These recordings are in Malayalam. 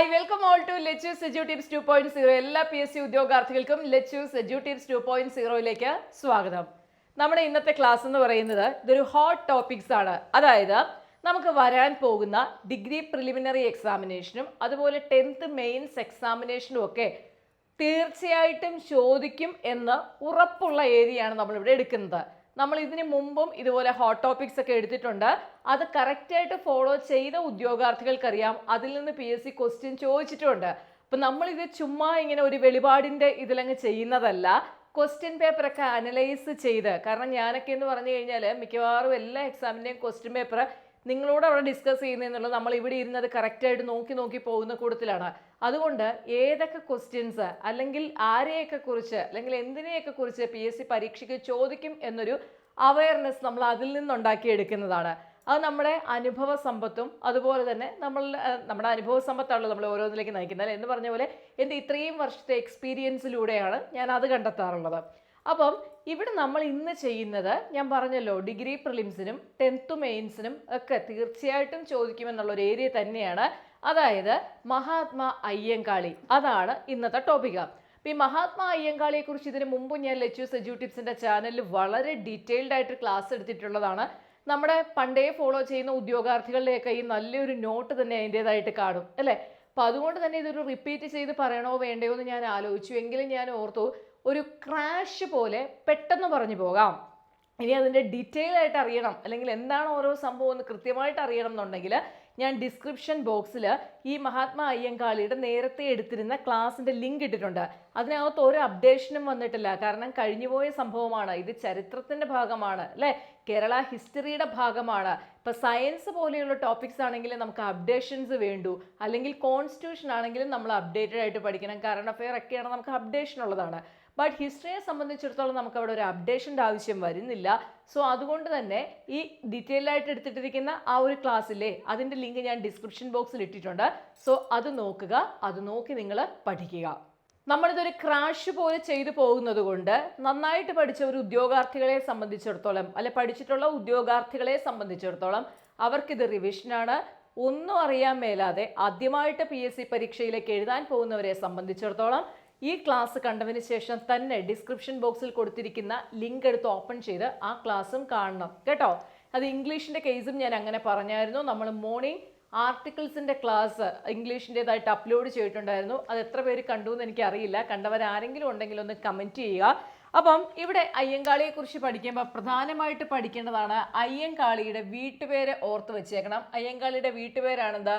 Hi welcome all to Lechus edu tips two point zero എല്ലാ P S C ഉദ്യോഗാർത്ഥികൾക്കും Lechus edu tips two point സീറോയിലേക്ക് സ്വാഗതം. നമ്മുടെ ഇന്നത്തെ ക്ലാസ് എന്ന് പറയുന്നത് ഇതൊരു ഹോട്ട് ടോപ്പിക്സ് ആണ്. അതായത് നമുക്ക് വരാൻ പോകുന്ന ഡിഗ്രി പ്രിലിമിനറി എക്സാമിനേഷനും അതുപോലെ ടെൻത്ത് മെയിൻസ് എക്സാമിനേഷനും ഒക്കെ തീർച്ചയായിട്ടും ചോദിക്കും എന്ന് ഉറപ്പുള്ള ഏരിയയാണ് നമ്മളിവിടെ എടുക്കുന്നത്. നമ്മൾ ഇതിനു മുമ്പും ഇതുപോലെ ഹോട്ട് ടോപ്പിക്സ് ഒക്കെ എടുത്തിട്ടുണ്ട്. അത് കറക്റ്റായിട്ട് ഫോളോ ചെയ്ത ഉദ്യോഗാർത്ഥികൾക്കറിയാം. അതിൽ നിന്ന് പി എസ് സി ക്വസ്റ്റ്യൻ ചോദിച്ചിട്ടുണ്ട്. അപ്പം നമ്മളിത് ചുമ്മാ ഇങ്ങനെ ഒരു വെളിപാടിന്റെ ഇതിലങ്ങ് ചെയ്യുന്നതല്ല. ക്വസ്റ്റ്യൻ പേപ്പറൊക്കെ അനലൈസ് ചെയ്ത്. കാരണം ഞാനൊക്കെ എന്ന് പറഞ്ഞു കഴിഞ്ഞാൽ മിക്കവാറും എല്ലാ എക്സാമിന്റെയും ക്വസ്റ്റ്യൻ പേപ്പർ നിങ്ങളോട് അവിടെ ഡിസ്കസ് ചെയ്യുന്നതെന്നുള്ളത് നമ്മൾ ഇവിടെ ഇരുന്നത് കറക്റ്റായിട്ട് നോക്കി നോക്കി പോകുന്ന കൂട്ടത്തിലാണ്. അതുകൊണ്ട് ഏതൊക്കെ ക്വസ്റ്റ്യൻസ് അല്ലെങ്കിൽ ആരെയൊക്കെ കുറിച്ച് അല്ലെങ്കിൽ എന്തിനെയൊക്കെ കുറിച്ച് പി എസ് സി പരീക്ഷയ്ക്ക് ചോദിക്കും എന്നൊരു അവയർനെസ് നമ്മൾ അതിൽ നിന്നുണ്ടാക്കിയെടുക്കുന്നതാണ്. അത് നമ്മുടെ അനുഭവ സമ്പത്തും അതുപോലെ തന്നെ നമ്മൾ നമ്മുടെ അനുഭവ സമ്പത്താണല്ലോ നമ്മൾ ഓരോന്നിലേക്ക് നയിക്കുന്നത് എന്ന് പറഞ്ഞ പോലെ എന്റെ ഇത്രയും വർഷത്തെ എക്സ്പീരിയൻസിലൂടെയാണ് ഞാൻ അത് കണ്ടെത്താറുള്ളത്. അപ്പം ഇവിടെ നമ്മൾ ഇന്ന് ചെയ്യുന്നത് ഞാൻ പറഞ്ഞല്ലോ ഡിഗ്രി പ്രിലിംസിനും ടെൻത്ത് മെയിൻസിനും ഒക്കെ തീർച്ചയായിട്ടും ചോദിക്കുമെന്നുള്ള ഒരു ഏരിയ തന്നെയാണ്. അതായത് മഹാത്മാ അയ്യങ്കാളി. അതാണ് ഇന്നത്തെ ടോപ്പിക്ക് ഈ മഹാത്മാ അയ്യങ്കാളിയെ കുറിച്ച് ഇതിനു മുമ്പ് ഞാൻ ലെച്ചൂസ് എജു ടിപ്സിന്റെ ചാനലിൽ വളരെ ഡീറ്റെയിൽഡ് ആയിട്ട് ക്ലാസ് എടുത്തിട്ടുള്ളതാണ്. നമ്മുടെ പണ്ടേ ഫോളോ ചെയ്യുന്ന ഉദ്യോഗാർത്ഥികളുടെയൊക്കെ ഈ നല്ലൊരു നോട്ട് തന്നെ അതിന്റേതായിട്ട് കാണും അല്ലേ? അപ്പോൾ അതുകൊണ്ട് തന്നെ ഇതൊരു റിപ്പീറ്റ് ചെയ്ത് പറയണോ വേണ്ടയോ എന്ന് ഞാൻ ആലോചിച്ചു. എങ്കിലും ഞാൻ ഓർത്തു ഒരു ക്രാഷ് പോലെ പെട്ടെന്ന് പറഞ്ഞു പോകാം. ഇനി അതിന്റെ ഡീറ്റെയിൽ ആയിട്ട് അറിയണം. അല്ലെങ്കിൽ എന്താണ് ഓരോ സംഭവം എന്ന് കൃത്യമായിട്ട് അറിയണം എന്നുണ്ടെങ്കിൽ ഞാൻ ഡിസ്ക്രിപ്ഷൻ ബോക്സിൽ ഈ മഹാത്മാ അയ്യങ്കാളിയുടെ നേരത്തെ എടുത്തിരുന്ന ക്ലാസ്സിന്റെ ലിങ്ക് ഇട്ടിട്ടുണ്ട്. അതിനകത്ത് ഒരു അപ്ഡേഷനും വന്നിട്ടില്ല. കാരണം കഴിഞ്ഞുപോയ സംഭവമാണ്. ഇത് ചരിത്രത്തിന്റെ ഭാഗമാണ് അല്ലേ? കേരള ഹിസ്റ്ററിയുടെ ഭാഗമാണ്. ഇപ്പോൾ സയൻസ് പോലെയുള്ള ടോപ്പിക്സ് ആണെങ്കിൽ നമുക്ക് അപ്ഡേഷൻസ് വേണ്ടു. അല്ലെങ്കിൽ കോൺസ്റ്റിറ്റ്യൂഷൻ ആണെങ്കിലും നമ്മൾ അപ്ഡേറ്റഡ് ആയിട്ട് പഠിക്കണം. കറണ്ട് അഫെയർ ഒക്കെയാണ് നമുക്ക് അപ്ഡേഷൻ ഉള്ളതാണ്. ബട്ട് ഹിസ്റ്ററിയെ സംബന്ധിച്ചിടത്തോളം നമുക്ക് അവിടെ ഒരു അപ്ഡേഷന്റെ ആവശ്യം വരുന്നില്ല. സോ അതുകൊണ്ട് തന്നെ ഈ ഡീറ്റെയിൽ ആയിട്ട് എടുത്തിട്ടിരിക്കുന്ന ആ ഒരു ക്ലാസ്സിലെ അതിന്റെ ലിങ്ക് ഞാൻ ഡിസ്ക്രിപ്ഷൻ ബോക്സിൽ ഇട്ടിട്ടുണ്ട്. സോ അത് നോക്കുക. അത് നോക്കി നിങ്ങൾ പഠിക്കുക. നമ്മളിതൊരു ക്രാഷ് പോലെ ചെയ്തു പോകുന്നത് കൊണ്ട് നന്നായിട്ട് പഠിച്ച ഒരു ഉദ്യോഗാർത്ഥികളെ സംബന്ധിച്ചിടത്തോളം അല്ലെ പഠിച്ചിട്ടുള്ള ഉദ്യോഗാർത്ഥികളെ സംബന്ധിച്ചിടത്തോളം അവർക്കിത് റിവിഷനാണ് ഒന്നും അറിയാൻ മേലാതെ ആദ്യമായിട്ട് പി എസ് സി പരീക്ഷയിലേക്ക് എഴുതാൻ പോകുന്നവരെ സംബന്ധിച്ചിടത്തോളം ഈ ക്ലാസ് കണ്ടതിന് ശേഷം തന്നെ ഡിസ്ക്രിപ്ഷൻ ബോക്സിൽ കൊടുത്തിരിക്കുന്ന ലിങ്ക് എടുത്ത് ഓപ്പൺ ചെയ്ത് ആ ക്ലാസ്സും കാണണം. കേട്ടോ? അത് ഇംഗ്ലീഷിന്റെ കേസും ഞാൻ അങ്ങനെ പറഞ്ഞായിരുന്നു. നമ്മൾ മോർണിംഗ് ആർട്ടിക്കിൾസിന്റെ ക്ലാസ് ഇംഗ്ലീഷിന്റെതായിട്ട് അപ്ലോഡ് ചെയ്തിട്ടുണ്ടായിരുന്നു. അത് എത്ര പേര് കണ്ടു എന്ന് എനിക്കറിയില്ല. കണ്ടവരാരെങ്കിലും ഉണ്ടെങ്കിൽ ഒന്ന് കമന്റ് ചെയ്യുക. അപ്പം ഇവിടെ അയ്യങ്കാളിയെക്കുറിച്ച് പഠിക്കുമ്പോൾ പ്രധാനമായിട്ട് പഠിക്കേണ്ടതാണ് അയ്യങ്കാളിയുടെ വീട്ടുപേര് ഓർത്ത് വെച്ചേക്കണം. അയ്യങ്കാളിയുടെ വീട്ടുപേരാണെന്താ?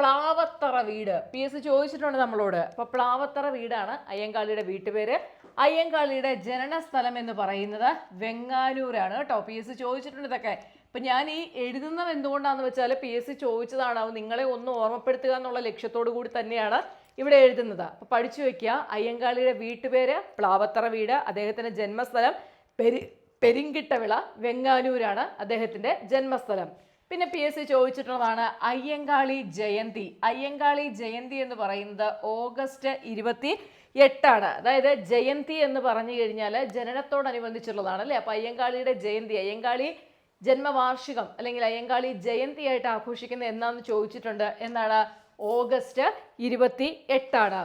പ്ലാവത്തറ വീട്. പി എസ് ചോദിച്ചിട്ടുണ്ട് നമ്മളോട്. അപ്പോൾ പ്ലാവത്തറ വീടാണ് അയ്യങ്കാളിയുടെ വീട്ടുപേര്. അയ്യങ്കാളിയുടെ ജനന സ്ഥലം എന്ന് പറയുന്നത് വെങ്ങാനൂരാണ് കേട്ടോ. പി എസ് ചോദിച്ചിട്ടുണ്ട് ഇതൊക്കെ. ഇപ്പൊ ഞാൻ ഈ എഴുതുന്നത് എന്തുകൊണ്ടാണെന്ന് വെച്ചാൽ പി എസ് സി ചോദിച്ചതാണ്. നിങ്ങളെ ഒന്ന് ഓർമ്മപ്പെടുത്തുക എന്നുള്ള ലക്ഷ്യത്തോടു കൂടി തന്നെയാണ് ഇവിടെ എഴുതുന്നത്. അപ്പോൾ പഠിച്ചു വെക്കുക. അയ്യങ്കാളിയുടെ വീട്ടുപേര് പ്ലാവത്തറ വീട് അദ്ദേഹത്തിന്റെ ജന്മസ്ഥലം പെരി പെരിങ്കിട്ടവിള വെങ്ങാനൂരാണ് അദ്ദേഹത്തിന്റെ ജന്മസ്ഥലം. പിന്നെ പി എസ് സി ചോദിച്ചിട്ടുള്ളതാണ് അയ്യങ്കാളി ജയന്തി. അയ്യങ്കാളി ജയന്തി എന്ന് പറയുന്നത് ഓഗസ്റ്റ് ഇരുപത്തി എട്ടാണ് അതായത് ജയന്തി എന്ന് പറഞ്ഞു കഴിഞ്ഞാൽ ജനനത്തോടനുബന്ധിച്ചുള്ളതാണ് അല്ലേ? അപ്പോൾ അയ്യങ്കാളിയുടെ ജയന്തി അയ്യങ്കാളി ജന്മവാർഷികം അല്ലെങ്കിൽ അയ്യങ്കാളി ജയന്തി ആയിട്ട് ആഘോഷിക്കുന്നത് എന്നാന്ന് ചോദിച്ചിട്ടുണ്ട് എന്നാണ് ഓഗസ്റ്റ് ഇരുപത്തി എട്ടാണ്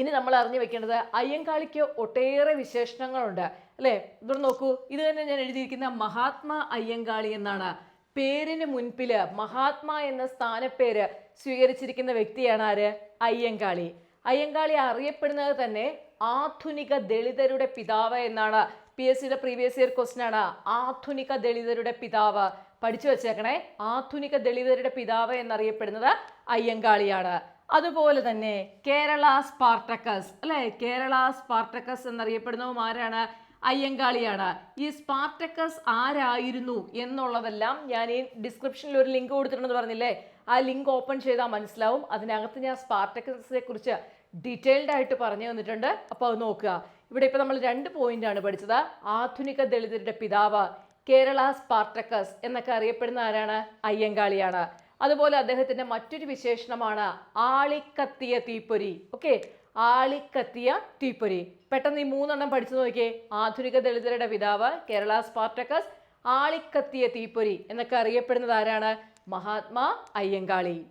ഇനി നമ്മൾ അറിഞ്ഞു വെക്കേണ്ടത് അയ്യങ്കാളിക്ക് ഒട്ടേറെ വിശേഷണങ്ങളുണ്ട് അല്ലേ? ഇവിടെ നോക്കൂ. ഇത് തന്നെ ഞാൻ എഴുതിയിരിക്കുന്ന മഹാത്മാ അയ്യങ്കാളി എന്നാണ്. പേരിന് മുൻപിൽ മഹാത്മാ എന്ന സ്ഥാനപ്പേര് സ്വീകരിച്ചിരിക്കുന്ന വ്യക്തിയാണ് ആര്? അയ്യങ്കാളി. അയ്യങ്കാളി അറിയപ്പെടുന്നത് തന്നെ ആധുനിക ദളിതരുടെ പിതാവ് എന്നാണ്. പി എസ് സിയുടെ പ്രീവിയസ് ഇയർ ക്വസ്റ്റൻ ആണ്. ആധുനിക ദളിതരുടെ പിതാവ്. പഠിച്ചു വെച്ചേക്കണേ. ആധുനിക ദളിതരുടെ പിതാവ് എന്നറിയപ്പെടുന്നത് അയ്യങ്കാളിയാണ്. അതുപോലെ തന്നെ കേരള സ്പാർട്ടക്കസ്. അല്ലേ? കേരള സ്പാർട്ടക്കസ് എന്നറിയപ്പെടുന്നതും ആരാണ്? അയ്യങ്കാളിയാണ്. ഈ സ്പാർട്ടക്കസ് ആരായിരുന്നു എന്നുള്ളതെല്ലാം ഞാൻ ഈ ഡിസ്ക്രിപ്ഷനിൽ ഒരു ലിങ്ക് കൊടുത്തിട്ടുണ്ടെന്ന് പറഞ്ഞില്ലേ? ആ ലിങ്ക് ഓപ്പൺ ചെയ്താൽ മനസ്സിലാവും. അതിനകത്ത് ഞാൻ സ്പാർട്ടക്കസിനെ കുറിച്ച് ഡീറ്റെയിൽഡ് ആയിട്ട് പറഞ്ഞു തന്നിട്ടുണ്ട്. അപ്പോൾ അത് നോക്കുക. ഇവിടെ ഇപ്പോൾ നമ്മൾ രണ്ട് പോയിന്റ് ആണ് പഠിച്ചത്. ആധുനിക ദളിതരുടെ പിതാവ് കേരള സ്പാർട്ടക്കസ് എന്നൊക്കെ അറിയപ്പെടുന്ന ആരാണ്? അയ്യങ്കാളിയാണ്. അതുപോലെ അദ്ദേഹത്തിന്റെ മറ്റൊരു വിശേഷണമാണ് ആളിക്കത്തിയ തീപ്പൊരി. ഓക്കെ ആളിക്കത്തിയ തീപ്പൊരി. പെട്ടെന്ന് ഈ മൂന്നെണ്ണം പഠിച്ചു നോക്കിയേ. ആധുനിക ദളിതരുടെ പിതാവ് കേരള സ്പാർട്ടക്കസ് ആളിക്കത്തിയ തീപ്പൊരി എന്നൊക്കെ അറിയപ്പെടുന്നത് ആരാണ്? മഹാത്മാ അയ്യങ്കാളി.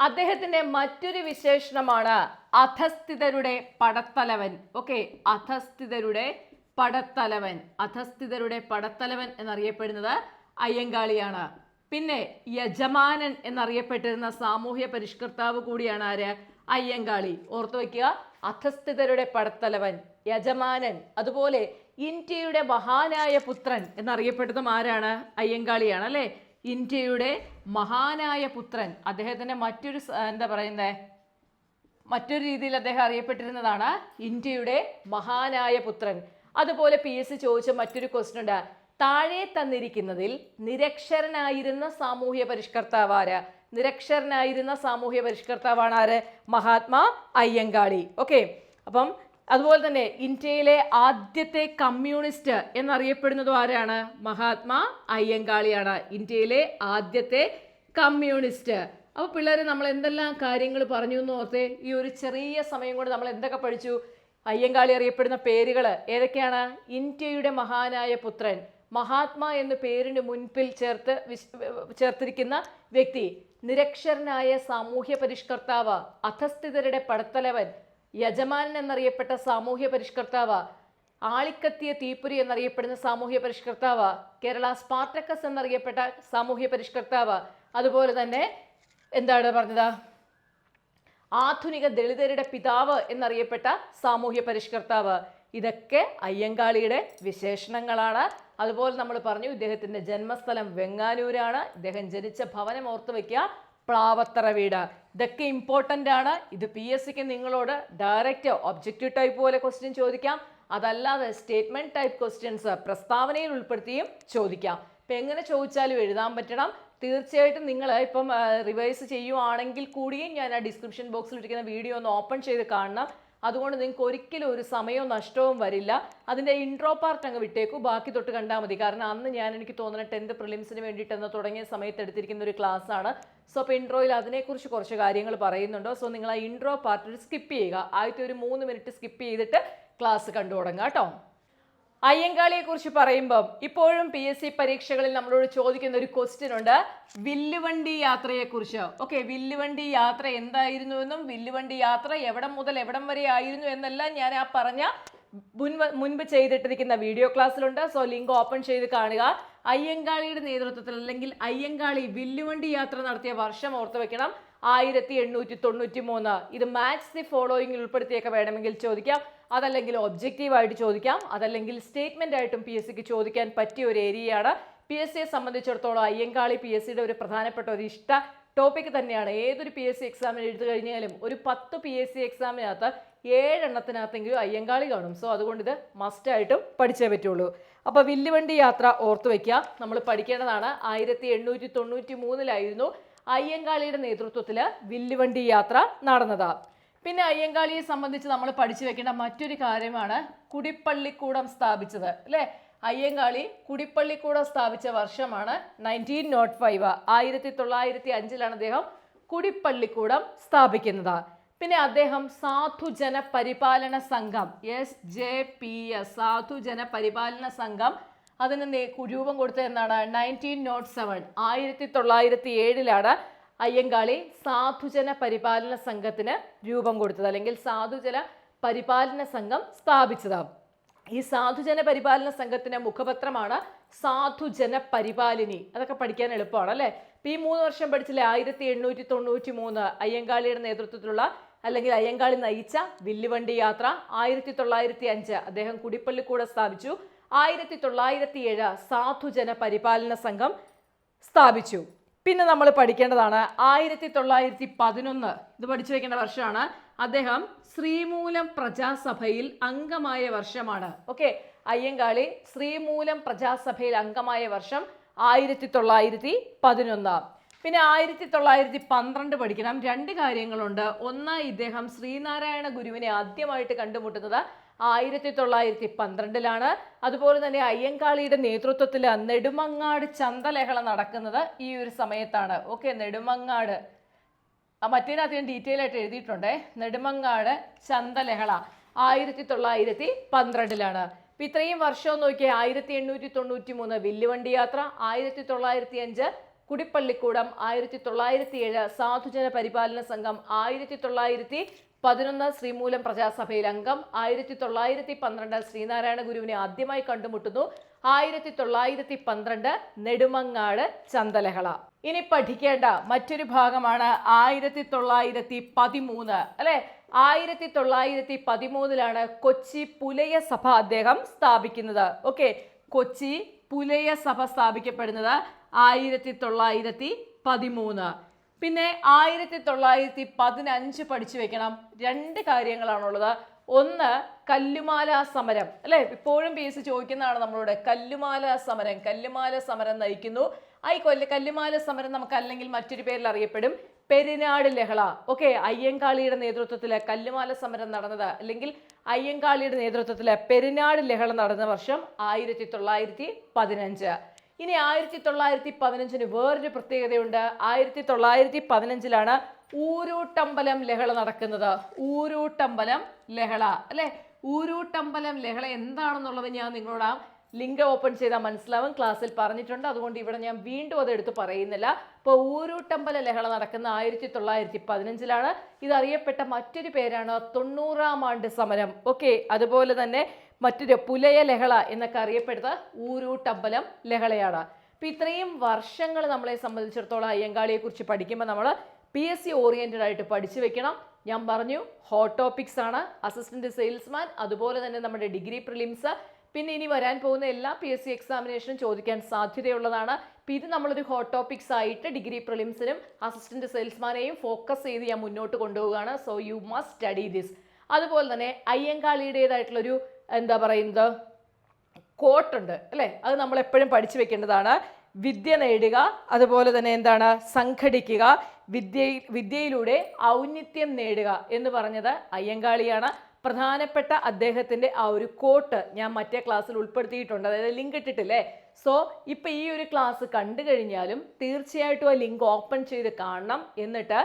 അദ്ദേഹത്തിന്റെ മറ്റൊരു വിശേഷണമാണ് അധസ്ഥിതരുടെ പടത്തലവൻ. ഓക്കെ അധസ്ഥിതരുടെ പടത്തലവൻ. അധസ്ഥിതരുടെ പടത്തലവൻ എന്നറിയപ്പെടുന്നത് അയ്യങ്കാളിയാണ്. പിന്നെ യജമാനൻ എന്നറിയപ്പെട്ടിരുന്ന സാമൂഹ്യ പരിഷ്കർത്താവ് കൂടിയാണ് ആര്? അയ്യങ്കാളി ഓർത്തു വയ്ക്കുക. അധസ്ഥിതരുടെ പടത്തലവൻ യജമാനൻ അതുപോലെ ഇന്ത്യയുടെ മഹാനായ പുത്രൻ എന്നറിയപ്പെടുന്നതും ആരാണ്? അയ്യങ്കാളിയാണ് അല്ലേ? ഇന്ത്യയുടെ മഹാനായ പുത്രൻ. അദ്ദേഹത്തിന്റെ മറ്റൊരു എന്താ പറയുന്നത് മറ്റൊരു രീതിയിൽ അദ്ദേഹം അറിയപ്പെട്ടിരുന്നതാണ് ഇന്ത്യയുടെ മഹാനായ പുത്രൻ. അതുപോലെ പി എസ് സി ചോദിച്ച മറ്റൊരു ക്വസ്റ്റ്യൻ ഉണ്ട്. താഴെ തന്നിരിക്കുന്നതിൽ നിരക്ഷരനായിരുന്ന സാമൂഹ്യ പരിഷ്കർത്താവാര നിരക്ഷരനായിരുന്ന സാമൂഹ്യ പരിഷ്കർത്താവാണ് ആര്? മഹാത്മാ അയ്യങ്കാളി. ഓക്കെ? അപ്പം അതുപോലെ തന്നെ ഇന്ത്യയിലെ ആദ്യത്തെ കമ്മ്യൂണിസ്റ്റ് എന്നറിയപ്പെടുന്നതും ആരാണ്? മഹാത്മാ അയ്യങ്കാളിയാണ്. ഇന്ത്യയിലെ ആദ്യത്തെ കമ്മ്യൂണിസ്റ്റ്. അപ്പോൾ പിള്ളേർ നമ്മൾ എന്തെല്ലാം കാര്യങ്ങൾ പറഞ്ഞു എന്ന് ഓർത്തേ? ഈ ഒരു ചെറിയ സമയം കൊണ്ട് നമ്മൾ എന്തൊക്കെ പഠിച്ചു? അയ്യങ്കാളി അറിയപ്പെടുന്ന പേരുകൾ ഏതൊക്കെയാണ്? ഇന്ത്യയുടെ മഹാനായ പുത്രൻ. മഹാത്മാ എന്ന പേരിന് മുൻപിൽ ചേർത്ത് ചേർത്തിരിക്കുന്ന വ്യക്തി നിരക്ഷരനായ സാമൂഹ്യ പരിഷ്കർത്താവ് അധസ്ഥിതരുടെ പടത്തലവൻ യജമാനൻ എന്നറിയപ്പെട്ട സാമൂഹ്യ പരിഷ്കർത്താവ് ആളിക്കത്തിയ തീപ്പുരി എന്നറിയപ്പെടുന്ന സാമൂഹ്യ പരിഷ്കർത്താവ് കേരള സ്പാർട്ടക്കസ് എന്നറിയപ്പെട്ട സാമൂഹ്യ പരിഷ്കർത്താവ്. അതുപോലെ തന്നെ എന്താണ് പറഞ്ഞത്? ആധുനിക ദളിതരുടെ പിതാവ് എന്നറിയപ്പെട്ട സാമൂഹ്യ പരിഷ്കർത്താവ്. ഇതൊക്കെ അയ്യങ്കാളിയുടെ വിശേഷണങ്ങളാണ്. അതുപോലെ നമ്മൾ പറഞ്ഞു ഇദ്ദേഹത്തിന്റെ ജന്മസ്ഥലം വെങ്ങാനൂരാണ്. ഇദ്ദേഹം ജനിച്ച ഭവനം ഓർത്തു വെക്കുക പ്ലാവത്തറ വീട്. ഇതൊക്കെ ഇമ്പോർട്ടന്റ് ആണ്. ഇത് പി എസ് സിക്ക് നിങ്ങളോട് ഡയറക്റ്റ് ഒബ്ജക്റ്റീവ് ടൈപ്പ് പോലെ ക്വസ്റ്റ്യൻ ചോദിക്കാം. അതല്ലാതെ സ്റ്റേറ്റ്മെന്റ് ടൈപ്പ് ക്വസ്റ്റ്യൻസ് പ്രസ്താവനയിൽ ഉൾപ്പെടുത്തിയും ചോദിക്കാം. ഇപ്പം എങ്ങനെ ചോദിച്ചാലും എഴുതാൻ പറ്റണം. തീർച്ചയായിട്ടും നിങ്ങൾ ഇപ്പം റിവൈസ് ചെയ്യുവാണെങ്കിൽ കൂടിയും ഞാൻ ആ ഡിസ്ക്രിപ്ഷൻ ബോക്സിൽ ഇരിക്കുന്ന വീഡിയോ ഒന്ന് ഓപ്പൺ ചെയ്ത് കാണണം. അതുകൊണ്ട് നിങ്ങൾക്ക് ഒരിക്കലും ഒരു സമയവും നഷ്ടവും വരില്ല. അതിന്റെ ഇൻട്രോ പാർട്ട് അങ്ങ് വിട്ടേക്കൂ. ബാക്കി തൊട്ട് കണ്ടാൽ മതി. കാരണം അന്ന് ഞാൻ എനിക്ക് തോന്നുന്ന ടെൻത്ത് പ്രിലിംസിന് വേണ്ടിയിട്ടെന്ന് തുടങ്ങിയ സമയത്ത് എടുത്തിരിക്കുന്ന ഒരു ക്ലാസ് ആണ്. സോ അപ്പോൾ ഇൻട്രോയിൽ അതിനെക്കുറിച്ച് കുറച്ച് കാര്യങ്ങൾ പറയുന്നുണ്ടോ. സോ നിങ്ങൾ ആ ഇൻട്രോ പാർട്ട് സ്കിപ്പ് ചെയ്യുക. ആദ്യത്തെ ഒരു മൂന്ന് മിനിറ്റ് സ്കിപ്പ് ചെയ്തിട്ട് ക്ലാസ് കണ്ടു തുടങ്ങുക കേട്ടോ. അയ്യങ്കാളിയെ കുറിച്ച് പറയുമ്പം ഇപ്പോഴും പി എസ് സി പരീക്ഷകളിൽ നമ്മളോട് ചോദിക്കുന്ന ഒരു ക്വസ്റ്റ്യൻ ഉണ്ട്. വില്ലുവണ്ടി യാത്രയെ കുറിച്ച് ഓക്കെ വില്ലുവണ്ടി യാത്ര എന്തായിരുന്നു എന്നും വില്ലുവണ്ടി യാത്ര എവിടം മുതൽ എവിടം വരെ ആയിരുന്നു എന്നെല്ലാം ഞാൻ ആ പറഞ്ഞ മുൻപ് മുൻപ് ചെയ്തിട്ടിരിക്കുന്ന വീഡിയോ ക്ലാസ്സിലുണ്ട് സോ ലിങ്ക് ഓപ്പൺ ചെയ്ത് കാണുക. അയ്യങ്കാളിയുടെ നേതൃത്വത്തിൽ അല്ലെങ്കിൽ അയ്യങ്കാളി വില്ലുവണ്ടി യാത്ര നടത്തിയ വർഷം ഓർത്ത് വെക്കണം ആയിരത്തി എണ്ണൂറ്റി തൊണ്ണൂറ്റി മൂന്ന് ഇത് മാച്ച് ദി ഫോളോയിങ്ങിൽ ഉൾപ്പെടുത്തിയൊക്കെ വേണമെങ്കിൽ ചോദിക്കാം. അതല്ലെങ്കിൽ ഒബ്ജക്റ്റീവ് ആയിട്ട് ചോദിക്കാം. അതല്ലെങ്കിൽ സ്റ്റേറ്റ്മെന്റ് ആയിട്ടും പി എസ് സിക്ക് ചോദിക്കാൻ പറ്റിയ ഒരു ഏരിയയാണ്. പി എസ് സിയെ സംബന്ധിച്ചിടത്തോളം അയ്യങ്കാളി പി എസ് സിയുടെ ഒരു പ്രധാനപ്പെട്ട ഒരു ഇഷ്ട ടോപ്പിക് തന്നെയാണ്. ഏതൊരു പി എസ് സി എക്സാമിന് എഴുതി കഴിഞ്ഞാലും ഒരു പത്ത് പി എസ് സി എക്സാമിനകത്ത് ഏഴെണ്ണത്തിനകത്തെങ്കിലും അയ്യങ്കാളി കാണും. സോ അതുകൊണ്ട് ഇത് മസ്റ്റായിട്ടും പഠിച്ചേ പറ്റുള്ളൂ. അപ്പോൾ വില്ലുവണ്ടി യാത്ര ഓർത്തു വയ്ക്കുക നമ്മൾ പഠിക്കേണ്ടതാണ്. ആയിരത്തി എണ്ണൂറ്റി തൊണ്ണൂറ്റി മൂന്നിലായിരുന്നു അയ്യങ്കാളിയുടെ നേതൃത്വത്തിൽ വില്ലുവണ്ടി യാത്ര നടന്നത്. പിന്നെ അയ്യങ്കാളിയെ സംബന്ധിച്ച് നമ്മൾ പഠിച്ചു വെക്കേണ്ട മറ്റൊരു കാര്യമാണ് കുടിപ്പള്ളിക്കൂടം സ്ഥാപിച്ചത് അല്ലേ? അയ്യങ്കാളി കുടിപ്പള്ളിക്കൂടം സ്ഥാപിച്ച വർഷമാണ് നയന്റീൻ നോട്ട് ഫൈവ് ആയിരത്തി തൊള്ളായിരത്തി അഞ്ചിലാണ് അദ്ദേഹം കുടിപ്പള്ളിക്കൂടം സ്ഥാപിക്കുന്നത്. പിന്നെ അദ്ദേഹം സാധുജന പരിപാലന സംഘം എസ് ജെ പി എസ് സാധുജന പരിപാലന സംഘം അതിന് രൂപം കൊടുത്തത് എന്നാണ് നയന്റീൻ നോട്ട് സെവൻ ആയിരത്തി തൊള്ളായിരത്തി ഏഴിലാണ് അയ്യങ്കാളി സാധുജന പരിപാലന സംഘത്തിന് രൂപം കൊടുത്തത് അല്ലെങ്കിൽ സാധുജന പരിപാലന സംഘം സ്ഥാപിച്ചത് ഈ സാധുജന പരിപാലന സംഘത്തിന്റെ മുഖപത്രമാണ് സാധുജന പരിപാലിനി. അതൊക്കെ പഠിക്കാൻ എളുപ്പമാണ് അല്ലേ? ഇപ്പൊ ഈ മൂന്ന് വർഷം പഠിച്ചില്ലേ? ആയിരത്തി എണ്ണൂറ്റി തൊണ്ണൂറ്റി മൂന്ന് അയ്യങ്കാളിയുടെ നേതൃത്വത്തിലുള്ള അല്ലെങ്കിൽ അയ്യങ്കാളി നയിച്ച വില്ലുവണ്ടി യാത്ര ആയിരത്തി തൊള്ളായിരത്തി അഞ്ച് അദ്ദേഹം കുടിപ്പള്ളിക്കൂടെ സ്ഥാപിച്ചു. ആയിരത്തി തൊള്ളായിരത്തി ഏഴ് സാധുജന പരിപാലന സംഘം സ്ഥാപിച്ചു. പിന്നെ നമ്മൾ പഠിക്കേണ്ടതാണ് ആയിരത്തി തൊള്ളായിരത്തി പതിനൊന്ന് ഇത് പഠിച്ചു വെക്കേണ്ട വർഷമാണ്. അദ്ദേഹം ശ്രീമൂലം പ്രജാസഭയിൽ അംഗമായ വർഷമാണ്. ഓക്കെ അയ്യങ്കാളി ശ്രീമൂലം പ്രജാസഭയിൽ അംഗമായ വർഷം ആയിരത്തി തൊള്ളായിരത്തി പതിനൊന്ന് പിന്നെ ആയിരത്തി തൊള്ളായിരത്തി പന്ത്രണ്ട് പഠിക്കണം. രണ്ട് കാര്യങ്ങളുണ്ട്. ഒന്ന് ഇദ്ദേഹം ശ്രീനാരായണ ഗുരുവിനെ ആദ്യമായിട്ട് കണ്ടുമുട്ടുന്നത് ആയിരത്തി തൊള്ളായിരത്തി പന്ത്രണ്ടിലാണ് അതുപോലെ തന്നെ അയ്യങ്കാളിയുടെ നേതൃത്വത്തിൽ നെടുമങ്ങാട് ചന്തലഹള നടക്കുന്നത് ഈ ഒരു സമയത്താണ്. ഓക്കെ നെടുമങ്ങാട്. മറ്റേനകത്ത് ഞാൻ ഡീറ്റെയിൽ ആയിട്ട് എഴുതിയിട്ടുണ്ടേ. നെടുമങ്ങാട് ചന്തലഹള ആയിരത്തി തൊള്ളായിരത്തി പന്ത്രണ്ടിലാണ് ഇപ്പം ഇത്രയും വർഷം നോക്കിയാൽ ആയിരത്തി എണ്ണൂറ്റി തൊണ്ണൂറ്റി മൂന്ന് വില്ലുവണ്ടി യാത്ര ആയിരത്തി തൊള്ളായിരത്തി അഞ്ച് കുടിപ്പള്ളിക്കൂടം ആയിരത്തി തൊള്ളായിരത്തി ഏഴ് സാധുജന പരിപാലന സംഘം ആയിരത്തി തൊള്ളായിരത്തി പതിനൊന്ന് ശ്രീമൂലം പ്രജാസഭയിൽ അംഗം. ആയിരത്തി തൊള്ളായിരത്തി പന്ത്രണ്ട് ശ്രീനാരായണ ഗുരുവിനെ ആദ്യമായി കണ്ടുമുട്ടുന്നു. ആയിരത്തി തൊള്ളായിരത്തി പന്ത്രണ്ട് നെടുമങ്ങാട് ചന്തലഹള. ഇനി പഠിക്കേണ്ട മറ്റൊരു ഭാഗമാണ് ആയിരത്തി തൊള്ളായിരത്തി പതിമൂന്ന് അല്ലെ? ആയിരത്തി തൊള്ളായിരത്തി പതിമൂന്നിലാണ് കൊച്ചി പുലയ സഭ അദ്ദേഹം സ്ഥാപിക്കുന്നത്. ഓക്കെ. കൊച്ചി പുലയ സഭ സ്ഥാപിക്കപ്പെടുന്നത് ആയിരത്തി തൊള്ളായിരത്തി പതിമൂന്ന് പിന്നെ ആയിരത്തി തൊള്ളായിരത്തി പതിനഞ്ച് പഠിച്ചു വെക്കണം. രണ്ട് കാര്യങ്ങളാണുള്ളത്. ഒന്ന് കല്ലുമാല സമരം. അല്ലേ? ഇപ്പോഴും പി എസ് ചോദിക്കുന്നതാണ് നമ്മളോട്. കല്ലുമാല സമരം കല്ലുമാല സമരം നയിക്കുന്നു. ആയിക്കോല്ലെ കല്ലുമാല സമരം നമുക്ക് അല്ലെങ്കിൽ മറ്റൊരു പേരിൽ അറിയപ്പെടും. പെരിനാട് ലഹള. ഓക്കെ അയ്യങ്കാളിയുടെ നേതൃത്വത്തിൽ കല്ലുമാല സമരം നടന്നത് അല്ലെങ്കിൽ അയ്യങ്കാളിയുടെ നേതൃത്വത്തിൽ പെരിനാട് ലഹള നടന്ന വർഷം ആയിരത്തി തൊള്ളായിരത്തി പതിനഞ്ച് ഇനി ആയിരത്തി തൊള്ളായിരത്തി പതിനഞ്ചിന് വേറൊരു പ്രത്യേകതയുണ്ട്. ആയിരത്തി തൊള്ളായിരത്തി പതിനഞ്ചിലാണ് ഊരൂട്ടമ്പലം ലഹള നടക്കുന്നത്. ഊരൂട്ടമ്പലം ലഹള. അല്ലെ? ഊരൂട്ടമ്പലം ലഹള എന്താണെന്നുള്ളത് ഞാൻ നിങ്ങളോട് ആ ലിങ്ക് ഓപ്പൺ ചെയ്താൽ മനസ്സിലാവും. ക്ലാസ്സിൽ പറഞ്ഞിട്ടുണ്ട്. അതുകൊണ്ട് ഇവിടെ ഞാൻ വീണ്ടും അത് എടുത്ത് പറയുന്നില്ല. ഇപ്പോൾ ഊരൂട്ടമ്പല ലഹള നടക്കുന്ന ആയിരത്തി തൊള്ളായിരത്തി പതിനഞ്ചിലാണ് ഇതറിയപ്പെട്ട മറ്റൊരു പേരാണ് തൊണ്ണൂറാം ആണ്ട് സമരം. ഓക്കെ? അതുപോലെ തന്നെ മറ്റൊരു പുലയ ലഹള എന്നൊക്കെ അറിയപ്പെടുന്ന ഊരൂട്ടമ്പലം ലഹളയാണ്. അപ്പം ഇത്രയും വർഷങ്ങൾ നമ്മളെ സംബന്ധിച്ചിടത്തോളം അയ്യങ്കാളിയെ കുറിച്ച് പഠിക്കുമ്പോൾ നമ്മൾ പി എസ് സി ഓറിയന്റഡ് ആയിട്ട് പഠിച്ചു വെക്കണം. ഞാൻ പറഞ്ഞു ഹോട്ട് ടോപ്പിക്സ് ആണ്. അസിസ്റ്റന്റ് സെയിൽസ്മാൻ അതുപോലെ തന്നെ നമ്മുടെ ഡിഗ്രി പ്രിലിംസ് പിന്നെ ഇനി വരാൻ പോകുന്ന എല്ലാ പി എസ് സി എക്സാമിനേഷനും ചോദിക്കാൻ സാധ്യതയുള്ളതാണ്. അപ്പോൾ ഇത് നമ്മളൊരു ഹോട്ട് ടോപ്പിക്സ് ആയിട്ട് ഡിഗ്രി പ്രിലിംസിനും അസിസ്റ്റന്റ് സെയിൽസ്മാനെയും ഫോക്കസ് ചെയ്ത് ഞാൻ മുന്നോട്ട് കൊണ്ടുപോവുകയാണ്. So you must study this അതുപോലെ തന്നെ അയ്യങ്കാളിയുടേതായിട്ടുള്ളൊരു എന്താ പറയുന്നത്? കോട്ടുണ്ട് അല്ലേ? അത് നമ്മൾ എപ്പോഴും പഠിച്ചു വെക്കേണ്ടതാണ്. വിദ്യ നേടുക അതുപോലെ തന്നെ എന്താണ്? സംഘടിക്കുക വിദ്യ വിദ്യയിലൂടെ ഔന്നിത്യം നേടുക എന്ന് പറഞ്ഞത് അയ്യങ്കാളിയാണ്. പ്രധാനപ്പെട്ട അദ്ദേഹത്തിന്റെ ആ ഒരു കോട്ട് ഞാൻ മറ്റേ ക്ലാസ്സിൽ ഉൾപ്പെടുത്തിയിട്ടുണ്ട്. അതായത് ലിങ്ക് ഇട്ടിട്ടില്ലേ? സോ ഇപ്പോൾ ഈ ഒരു ക്ലാസ് കണ്ടു കഴിഞ്ഞാലും തീർച്ചയായിട്ടും ആ ലിങ്ക് ഓപ്പൺ ചെയ്ത് കാണണം എന്നിട്ട്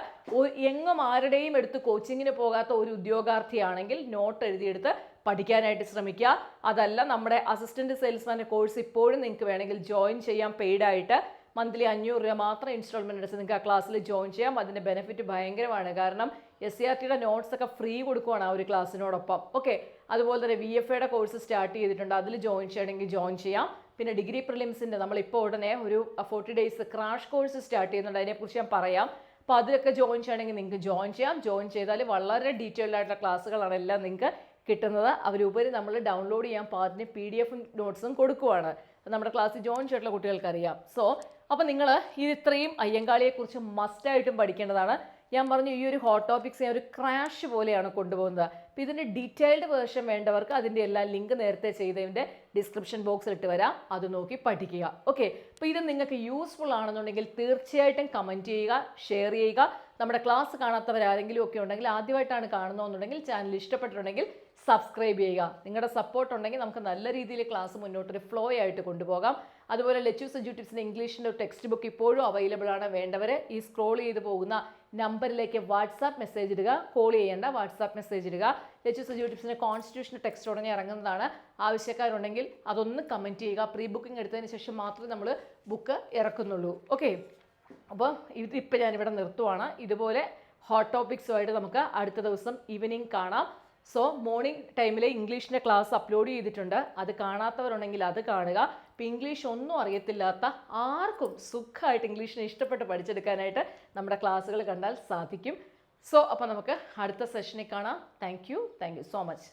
എങ്ങും ആരുടെയും എടുത്ത് കോച്ചിങ്ങിന് പോകാത്ത ഒരു ഉദ്യോഗാർത്ഥിയാണെങ്കിൽ നോട്ട് എഴുതിയെടുത്ത് പഠിക്കാനായിട്ട് ശ്രമിക്കുക. അതല്ല നമ്മുടെ അസിസ്റ്റന്റ് സെയിൽസ്മാന്റെ കോഴ്സ് ഇപ്പോഴും നിങ്ങൾക്ക് വേണമെങ്കിൽ ജോയിൻ ചെയ്യാം പെയ്ഡായിട്ട് മന്ത്ലി അഞ്ഞൂറ് രൂപ മാത്രം ഇൻസ്റ്റാൾമെന്റ് അടിച്ച് നിങ്ങൾക്ക് ആ ക്ലാസ്സിൽ ജോയിൻ ചെയ്യാം. അതിന്റെ ബെനിഫിറ്റ് ഭയങ്കരമാണ്. കാരണം എസ് സി ആർ ടിയുടെ നോട്ട്സ് ഒക്കെ ഫ്രീ കൊടുക്കുവാണ് ആ ഒരു ക്ലാസ്സിനോടൊപ്പം ഓക്കെ അതുപോലെ തന്നെ വി എഫ് എയുടെ കോഴ്സ് സ്റ്റാർട്ട് ചെയ്തിട്ടുണ്ട്. അതിൽ ജോയിൻ ചെയ്യണമെങ്കിൽ ജോയിൻ ചെയ്യാം. പിന്നെ ഡിഗ്രി പ്രിലിംസിന്റെ നമ്മളിപ്പോൾ ഉടനെ ഒരു forty days crash course start ചെയ്യുന്നുണ്ട്. അതിനെക്കുറിച്ച് ഞാൻ പറയാം. അപ്പോൾ അതിലൊക്കെ ജോയിൻ ചെയ്യണമെങ്കിൽ നിങ്ങൾക്ക് ജോയിൻ ചെയ്യാം. ജോയിൻ ചെയ്താൽ വളരെ ഡീറ്റെയിൽഡ് ആയിട്ടുള്ള ക്ലാസ്സുകളാണ് എല്ലാം നിങ്ങൾക്ക് കിട്ടുന്നത്. അവരുപരി നമ്മൾ ഡൗൺലോഡ് ചെയ്യാൻ പാർട്ടിന് പി ഡി എഫും നോട്ട്സും കൊടുക്കുവാണ്. നമ്മുടെ ക്ലാസ്സിൽ ജോയിൻ ചെയ്തിട്ടുള്ള കുട്ടികൾക്ക് അറിയാം സോ അപ്പോൾ നിങ്ങൾ ഇത് ഇത്രയും അയ്യങ്കാളിയെക്കുറിച്ച് മസ്റ്റായിട്ടും പഠിക്കേണ്ടതാണ്. ഞാൻ പറഞ്ഞു ഈ ഒരു ഹോട്ട് ടോപ്പിക്സ് ഞാൻ ഒരു ക്രാഷ് പോലെയാണ് കൊണ്ടുപോകുന്നത്. അപ്പോൾ ഇതിന്റെ ഡീറ്റെയിൽഡ് വേർഷൻ വേണ്ടവർക്ക് അതിന്റെ എല്ലാ ലിങ്ക് നേരത്തെ ചെയ്തതിന്റെ ഡിസ്ക്രിപ്ഷൻ ബോക്സിൽ ഇട്ട് വരാം. അത് നോക്കി പഠിക്കുക. ഓക്കെ അപ്പോൾ ഇത് നിങ്ങൾക്ക് യൂസ്ഫുൾ ആണെന്നുണ്ടെങ്കിൽ തീർച്ചയായിട്ടും കമന്റ് ചെയ്യുക ഷെയർ ചെയ്യുക. നമ്മുടെ ക്ലാസ് കാണാത്തവരാരെങ്കിലും ഒക്കെ ഉണ്ടെങ്കിൽ ആദ്യമായിട്ടാണ് കാണുന്നതെന്നുണ്ടെങ്കിൽ ചാനൽ ഇഷ്ടപ്പെട്ടിട്ടുണ്ടെങ്കിൽ സബ്സ്ക്രൈബ് ചെയ്യുക. നിങ്ങളുടെ സപ്പോർട്ട് ഉണ്ടെങ്കിൽ നമുക്ക് നല്ല രീതിയിൽ ക്ലാസ് മുന്നോട്ടൊരു ഫ്ലോ ആയിട്ട് കൊണ്ടുപോകാം. അതുപോലെ ലെച്ചൂസ് എജ്യൂട്ടിപ്സിന്റെ ഇംഗ്ലീഷിന്റെ ടെക്സ്റ്റ് ബുക്ക് ഇപ്പോഴും അവൈലബിൾ ആണ്. വേണ്ടവർ ഈ സ്ക്രോൾ ചെയ്ത് പോകുന്ന നമ്പറിലേക്ക് വാട്സാപ്പ് മെസ്സേജ് ഇടുക. കോൾ ചെയ്യേണ്ട വാട്സാപ്പ് മെസ്സേജ് ഇടുക. ലെച്ചൂസ് എജ്യൂട്ടിപ്സിന്റെ കോൺസ്റ്റിറ്റ്യൂഷൻ ടെക്സ്റ്റ് ഉടനെ ഇറങ്ങുന്നതാണ്. ആവശ്യക്കാരുണ്ടെങ്കിൽ അതൊന്ന് കമന്റ് ചെയ്യുക. പ്രീ ബുക്കിംഗ് എടുത്തതിന് ശേഷം മാത്രമേ നമ്മൾ ബുക്ക് ഇറക്കുന്നുള്ളൂ. ഓക്കെ അപ്പോൾ ഇത് ഇപ്പോൾ ഞാനിവിടെ നിർത്തുവാണ്. ഇതുപോലെ ഹോട്ട് ടോപ്പിക്സുമായിട്ട് നമുക്ക് അടുത്ത ദിവസം ഈവനിങ് കാണാം. സോ മോർണിംഗ് ടൈമിൽ ഇംഗ്ലീഷിന്റെ ക്ലാസ് അപ്ലോഡ് ചെയ്തിട്ടുണ്ട്. അത് കാണാത്തവരുണ്ടെങ്കിൽ അത് കാണുക. ഇപ്പം ഇംഗ്ലീഷ് ഒന്നും അറിയത്തില്ലാത്ത ആർക്കും സുഖമായിട്ട് ഇംഗ്ലീഷിനെ ഇഷ്ടപ്പെട്ട് പഠിച്ചെടുക്കാനായിട്ട് നമ്മുടെ ക്ലാസ്സുകൾ കണ്ടാൽ സാധിക്കും. സോ അപ്പോൾ നമുക്ക് അടുത്ത സെഷനിൽ കാണാം. Thank you thank you so much